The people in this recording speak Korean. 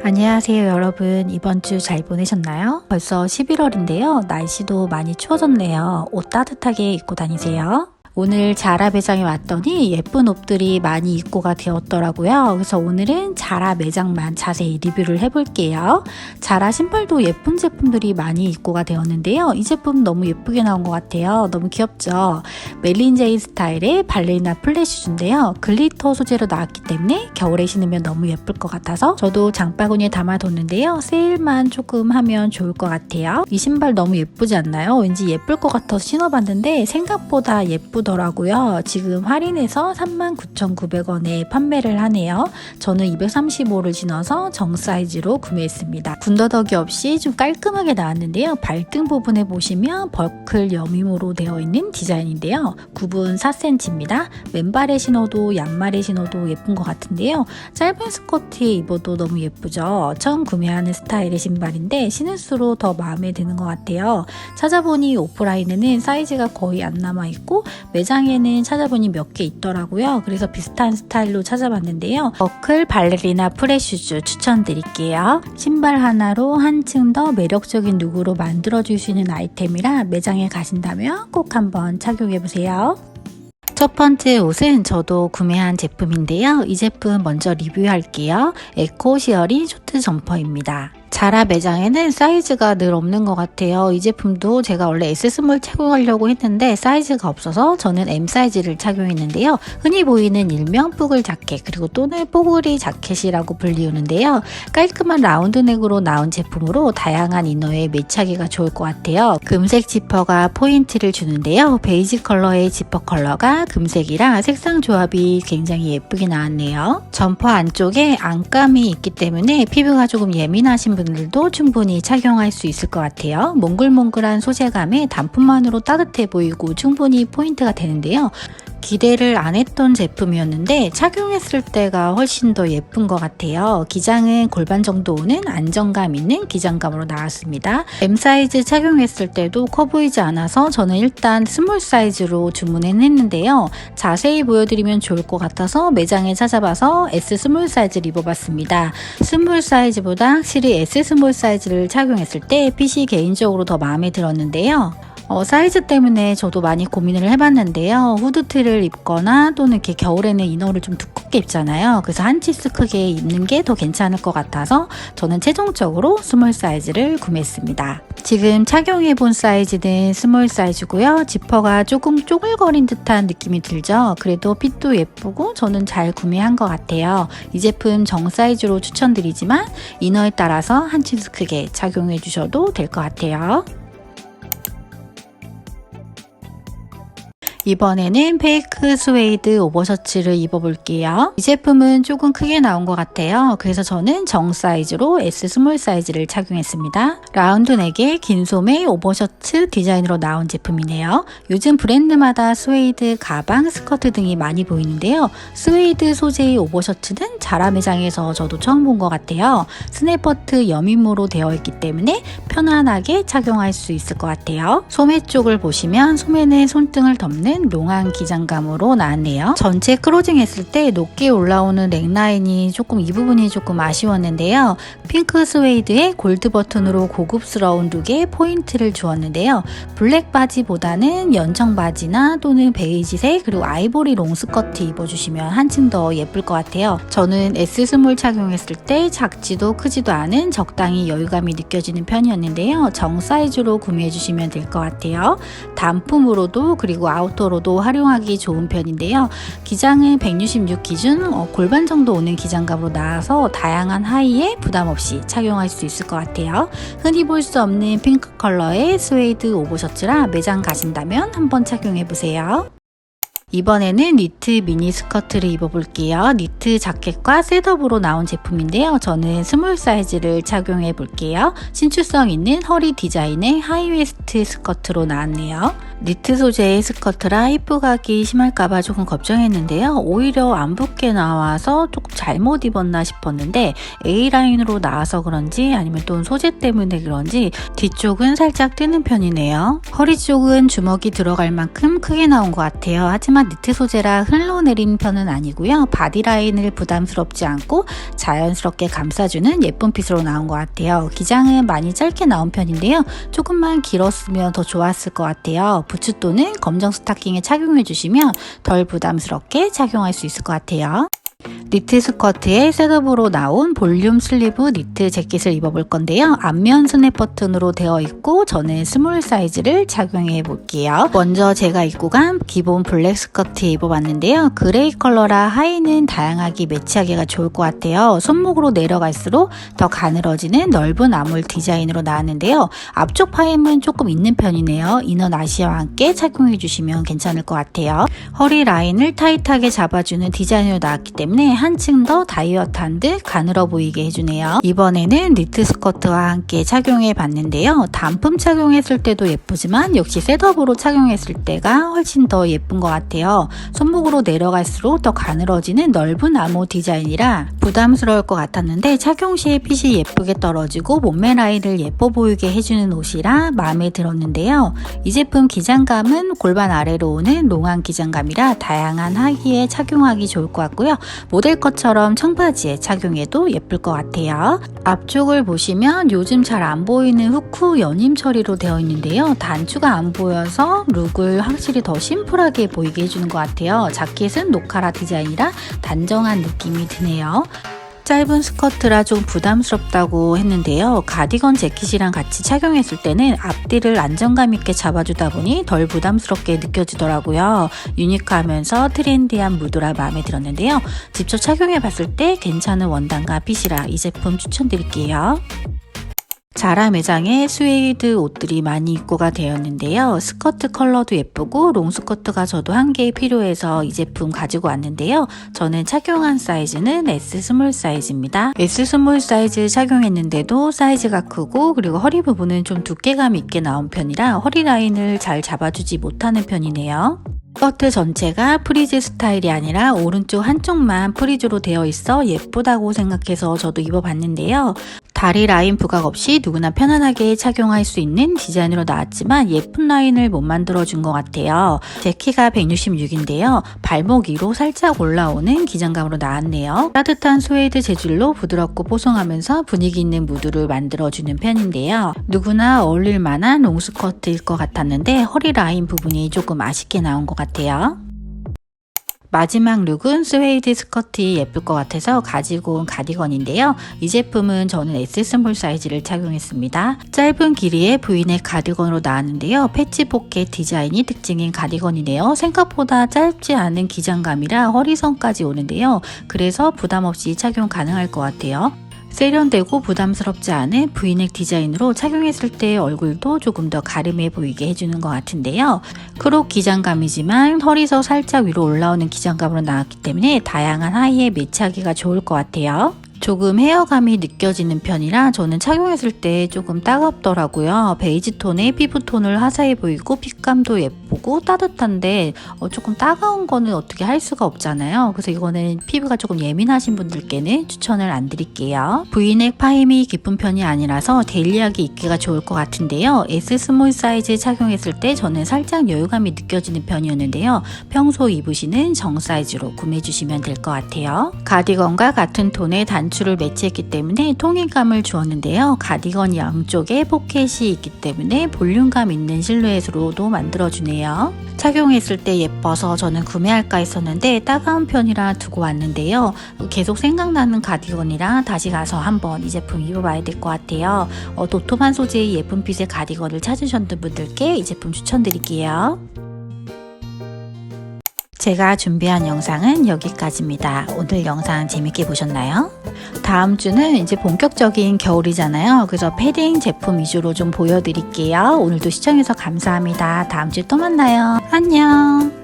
안녕하세요 여러분. 이번 주 잘 보내셨나요? 벌써 11월인데요. 날씨도 많이 추워졌네요. 옷 따뜻하게 입고 다니세요 오늘 자라 매장에 왔더니 예쁜 옷들이 많이 입고가 되었더라고요. 그래서 오늘은 자라 매장만 자세히 리뷰를 해볼게요. 자라 신발도 예쁜 제품들이 많이 입고가 되었는데요. 이 제품 너무 예쁘게 나온 것 같아요. 너무 귀엽죠? 멜린 제이 스타일의 발레리나 플랫 슈즈인데요. 글리터 소재로 나왔기 때문에 겨울에 신으면 너무 예쁠 것 같아서 저도 장바구니에 담아뒀는데요. 세일만 조금 하면 좋을 것 같아요. 이 신발 너무 예쁘지 않나요? 왠지 예쁠 것 같아서 신어봤는데 생각보다 예쁘 예쁘더라고요. 지금 할인해서 39,900원에 판매를 하네요. 저는 235를 신어서 정 사이즈로 구매했습니다. 군더더기 없이 좀 깔끔하게 나왔는데요. 발등 부분에 보시면 버클 여밈으로 되어 있는 디자인인데요. 굽은 4cm입니다. 왼발에 신어도 양말에 신어도 예쁜 것 같은데요. 짧은 스커트에 입어도 너무 예쁘죠. 처음 구매하는 스타일의 신발인데 신을수록 더 마음에 드는 것 같아요. 찾아보니 오프라인에는 사이즈가 거의 안 남아있고 매장에는 찾아보니 몇 개 있더라고요. 그래서 비슷한 스타일로 찾아봤는데요. 버클 발레리나 프레슈즈 추천드릴게요. 신발 하나로 한층 더 매력적인 룩으로 만들어줄 수 있는 아이템이라 매장에 가신다면 꼭 한번 착용해보세요. 첫 번째 옷은 저도 구매한 제품인데요. 이 제품 먼저 리뷰할게요. 에코 시어링 쇼트 점퍼입니다. 자라 매장에는 사이즈가 늘 없는 것 같아요. 이 제품도 제가 원래 S스몰 착용하려고 했는데 사이즈가 없어서 저는 M 사이즈를 착용했는데요. 흔히 보이는 일명 뽀글 자켓 그리고 또는 뽀글이 자켓이라고 불리우는데요. 깔끔한 라운드넥으로 나온 제품으로 다양한 이너에 매치하기가 좋을 것 같아요. 금색 지퍼가 포인트를 주는데요. 베이지 컬러의 지퍼 컬러가 금색이라 색상 조합이 굉장히 예쁘게 나왔네요. 점퍼 안쪽에 안감이 있기 때문에 피부가 조금 예민하신 분 분들도 충분히 착용할 수 있을 것 같아요. 몽글몽글한 소재감에 단품만으로 따뜻해 보이고 충분히 포인트가 되는데요. 기대를 안 했던 제품이었는데 착용했을 때가 훨씬 더 예쁜 것 같아요. 기장은 골반 정도 오는 안정감 있는 기장감으로 나왔습니다. M 사이즈 착용했을 때도 커 보이지 않아서 저는 일단 스몰 사이즈로 주문했는데요. 자세히 보여드리면 좋을 것 같아서 매장에 찾아봐서 S 스몰 사이즈를 입어봤습니다. 스몰 사이즈보다 확실히 S 스몰 사이즈를 착용했을 때 핏이 개인적으로 더 마음에 들었는데요. 어, 사이즈 때문에 저도 많이 고민을 해봤는데요. 후드티를 입거나 또는 이렇게 겨울에는 이너를 좀 두껍게 입잖아요. 그래서 한 치스 크게 입는 게 더 괜찮을 것 같아서 저는 최종적으로 스몰 사이즈를 구매했습니다. 지금 착용해본 사이즈는 스몰 사이즈고요. 지퍼가 조금 쪼글거린 듯한 느낌이 들죠. 그래도 핏도 예쁘고 저는 잘 구매한 것 같아요. 이 제품 정 사이즈로 추천드리지만 이너에 따라서 한 치스 크게 착용해 주셔도 될 것 같아요. 이번에는 페이크 스웨이드 오버셔츠를 입어볼게요. 이 제품은 조금 크게 나온 것 같아요. 그래서 저는 정 사이즈로 S 스몰 사이즈를 착용했습니다. 라운드 넥의 긴 소매 오버셔츠 디자인으로 나온 제품이네요. 요즘 브랜드마다 스웨이드 가방, 스커트 등이 많이 보이는데요. 스웨이드 소재의 오버셔츠는 자라 매장에서 저도 처음 본 것 같아요. 스냅버트 여밈으로 되어 있기 때문에 편안하게 착용할 수 있을 것 같아요. 소매 쪽을 보시면 소매는 손등을 덮는 있는 롱한 기장감으로 나왔네요. 전체 크로징 했을 때 높게 올라오는 넥라인이 조금 이 부분이 조금 아쉬웠는데요. 핑크 스웨이드의 골드 버튼으로 고급스러운 룩에 포인트를 주었는데요. 블랙 바지보다는 연청 바지나 또는 베이지색 그리고 아이보리 롱 스커트 입어주시면 한층 더 예쁠 것 같아요. 저는 S 스몰 착용했을 때 작지도 크지도 않은 적당히 여유감이 느껴지는 편이었는데요. 정 사이즈로 구매해주시면 될 것 같아요. 단품으로도 그리고 아우터 정도로도 활용하기 좋은 편인데요. 기장은 166 기준 어, 골반 정도 오는 기장감으로 나와서 다양한 하의에 부담 없이 착용할 수 있을 것 같아요. 흔히 볼 수 없는 핑크 컬러의 스웨이드 오버셔츠라 매장 가신다면 한번 착용해 보세요. 이번에는 니트 미니 스커트를 입어볼게요. 니트 자켓과 셋업으로 나온 제품인데요. 저는 스몰 사이즈를 착용해 볼게요. 신축성 있는 허리 디자인의 하이웨스트 스커트로 나왔네요. 니트 소재의 스커트라 힙부각이 심할까봐 조금 걱정했는데요. 오히려 안 붙게 나와서 조금 잘못 입었나 싶었는데 A라인으로 나와서 그런지 아니면 또 소재 때문에 그런지 뒤쪽은 살짝 뜨는 편이네요. 허리 쪽은 주먹이 들어갈 만큼 크게 나온 것 같아요. 하지만 니트 소재라 흘러내린 편은 아니고요. 바디라인을 부담스럽지 않고 자연스럽게 감싸주는 예쁜 핏으로 나온 것 같아요. 기장은 많이 짧게 나온 편인데요. 조금만 길었으면 더 좋았을 것 같아요. 부츠 또는 검정 스타킹에 착용해 주시면 덜 부담스럽게 착용할 수 있을 것 같아요. 니트 스커트에 셋업으로 나온 볼륨 슬리브 니트 재킷을 입어볼 건데요. 앞면 스냅 버튼으로 되어 있고 저는 스몰 사이즈를 착용해 볼게요. 먼저 제가 입고 간 기본 블랙 스커트 입어봤는데요. 그레이 컬러라 하의는 다양하게 매치하기가 좋을 것 같아요. 손목으로 내려갈수록 더 가늘어지는 넓은 아몰 디자인으로 나왔는데요. 앞쪽 파임은 조금 있는 편이네요. 이너 나시와 함께 착용해 주시면 괜찮을 것 같아요. 허리 라인을 타이트하게 잡아주는 디자인으로 나왔기 때문에 한층 더 다이어트한 듯 가늘어 보이게 해주네요. 이번에는 니트 스커트와 함께 착용해 봤는데요. 단품 착용했을 때도 예쁘지만 역시 셋업으로 착용했을 때가 훨씬 더 예쁜 것 같아요. 손목으로 내려갈수록 더 가늘어지는 넓은 암호 디자인이라 부담스러울 것 같았는데 착용 시에 핏이 예쁘게 떨어지고 몸매 라인을 예뻐 보이게 해주는 옷이라 마음에 들었는데요. 이 제품 기장감은 골반 아래로 오는 롱한 기장감이라 다양한 하기에 착용하기 좋을 것 같고요. 모델 컷처럼 청바지에 착용해도 예쁠 것 같아요. 앞쪽을 보시면 요즘 잘 안 보이는 후크 연임 처리로 되어 있는데요. 단추가 안 보여서 룩을 확실히 더 심플하게 보이게 해주는 것 같아요. 자켓은 노카라 디자인이라 단정한 느낌이 드네요. 짧은 스커트라 좀 부담스럽다고 했는데요. 가디건 재킷이랑 같이 착용했을 때는 앞뒤를 안정감 있게 잡아주다 보니 덜 부담스럽게 느껴지더라고요. 유니크하면서 트렌디한 무드라 마음에 들었는데요. 직접 착용해 봤을 때 괜찮은 원단과 핏이라 이 제품 추천드릴게요. 자라 매장에 스웨이드 옷들이 많이 입고가 되었는데요. 스커트 컬러도 예쁘고 롱스커트가 저도 한 개 필요해서 이 제품 가지고 왔는데요. 저는 착용한 사이즈는 S 스몰 사이즈입니다. S 스몰 사이즈 착용했는데도 사이즈가 크고 그리고 허리 부분은 좀 두께감 있게 나온 편이라 허리 라인을 잘 잡아주지 못하는 편이네요. 스커트 전체가 프리즈 스타일이 아니라 오른쪽 한쪽만 프리즈로 되어 있어 예쁘다고 생각해서 저도 입어봤는데요. 다리 라인 부각 없이 누구나 편안하게 착용할 수 있는 디자인으로 나왔지만 예쁜 라인을 못 만들어준 것 같아요. 제 키가 166인데요. 발목 위로 살짝 올라오는 기장감으로 나왔네요. 따뜻한 스웨이드 재질로 부드럽고 뽀송하면서 분위기 있는 무드를 만들어주는 편인데요. 누구나 어울릴 만한 롱스커트일 것 같았는데 허리 라인 부분이 조금 아쉽게 나온 것 같아요. 마지막 룩은 스웨이드 스커트 예쁠 것 같아서 가지고 온 가디건인데요. 이 제품은 저는 S 스몰 사이즈를 착용했습니다. 짧은 길이의 브이넥 가디건으로 나왔는데요. 패치 포켓 디자인이 특징인 가디건이네요. 생각보다 짧지 않은 기장감이라 허리선까지 오는데요. 그래서 부담 없이 착용 가능할 것 같아요. 세련되고 부담스럽지 않은 브이넥 디자인으로 착용했을 때 얼굴도 조금 더 가름해 보이게 해주는 것 같은데요. 크롭 기장감이지만 허리서 살짝 위로 올라오는 기장감으로 나왔기 때문에 다양한 하의에 매치하기가 좋을 것 같아요. 조금 헤어감이 느껴지는 편이라 저는 착용했을 때 조금 따갑더라고요. 베이지 톤의 피부톤을 화사해 보이고 핏감도 예쁘고 따뜻한데 어, 조금 따가운 거는 어떻게 할 수가 없잖아요. 그래서 이거는 피부가 조금 예민하신 분들께는 추천을 안 드릴게요. 브이넥 파임이 깊은 편이 아니라서 데일리하게 입기가 좋을 것 같은데요. S 스몰 사이즈 착용했을 때 저는 살짝 여유감이 느껴지는 편이었는데요. 평소 입으시는 정 사이즈로 구매해 주시면 될 것 같아요. 가디건과 같은 톤의 단 단추를 매치했기 때문에 통일감을 주었는데요. 가디건 양쪽에 포켓이 있기 때문에 볼륨감 있는 실루엣으로도 만들어주네요. 착용했을 때 예뻐서 저는 구매할까 했었는데 따가운 편이라 두고 왔는데요. 계속 생각나는 가디건이라 다시 가서 한번 이 제품 입어봐야 될 것 같아요. 어, 도톰한 소재의 예쁜 핏의 가디건을 찾으셨던 분들께 이 제품 추천드릴게요. 제가 준비한 영상은 여기까지입니다. 오늘 영상 재밌게 보셨나요? 다음 주는 이제 본격적인 겨울이잖아요. 그래서 패딩 제품 위주로 좀 보여드릴게요. 오늘도 시청해서 감사합니다. 다음 주에 또 만나요. 안녕!